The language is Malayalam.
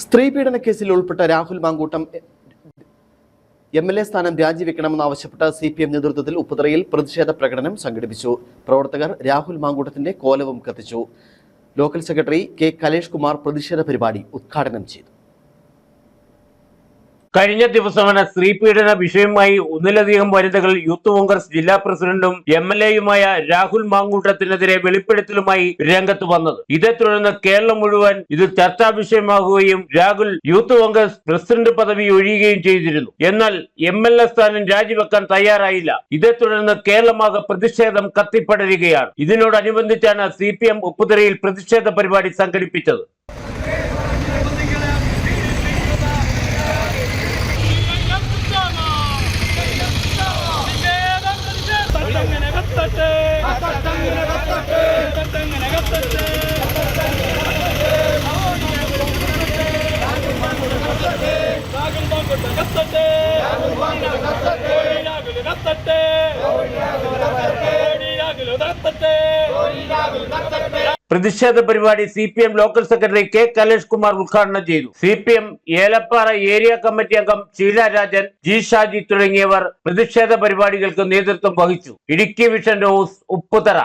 സ്ത്രീ പീഡന കേസിൽ ഉൾപ്പെട്ട Rahul Mankoottam M L A സ്ഥാനം രാജിവെക്കണമെന്നാവശ്യപ്പെട്ട് സി പി എം നേതൃത്വത്തിൽ ഉപ്പുതറയിൽ പ്രതിഷേധ പ്രകടനം സംഘടിപ്പിച്ചു. പ്രവർത്തകർ രാഹുൽ മാങ്കൂട്ടത്തിന്റെ കോലവും കത്തിച്ചു. Local secretary K Kalesh Kumar പ്രതിഷേധ പരിപാടി ഉദ്ഘാടനം ചെയ്തു. കഴിഞ്ഞ ദിവസമാണ് സ്ത്രീ പീഡന വിഷയവുമായി ഒന്നിലധികം വനിതകൾ യൂത്ത് കോൺഗ്രസ് ജില്ലാ പ്രസിഡന്റും എം എൽ എയുമായ രാഹുൽ മാങ്കൂട്ടത്തിനെതിരെ വെളിപ്പെടുത്തലുമായി രംഗത്ത് വന്നത്. ഇതേ തുടർന്ന് കേരളം മുഴുവൻ ഇത് ചർച്ചാ വിഷയമാകുകയും രാഹുൽ യൂത്ത് കോൺഗ്രസ് പ്രസിഡന്റ് പദവി ഒഴിയുകയും ചെയ്തിരുന്നു. എന്നാൽ എം എൽ എ സ്ഥാനം രാജിവെക്കാൻ തയ്യാറായില്ല. ഇതേ തുടർന്ന് കേരളമാകെ പ്രതിഷേധം കത്തിപ്പടരുകയാണ്. ഇതിനോടനുബന്ധിച്ചാണ് സി പി എം പ്രതിഷേധ പരിപാടി സംഘടിപ്പിച്ചത്. തട്ടങ്ങനെ കത്തട്ടെ. തട്ടങ്ങനെ കത്തട്ടെ. തട്ടങ്ങനെ കത്തട്ടെ രാഹുൽ മാങ്കുട്ട കത്തട്ടെ രാഹുൽ കത്തട്ടെ രാഹുൽ കത്തട്ടെ. പ്രതിഷേധ പരിപാടി C P M local secretary K Kalesh Kumar ഉദ്ഘാടനം ചെയ്തു. C P M Elappara area committee അംഗം ഷീല രാജൻ ജി ഷാജി തുടങ്ങിയവർ പ്രതിഷേധ പരിപാടികൾക്ക് നേതൃത്വം വഹിച്ചു. Idukki vision house Upputhara.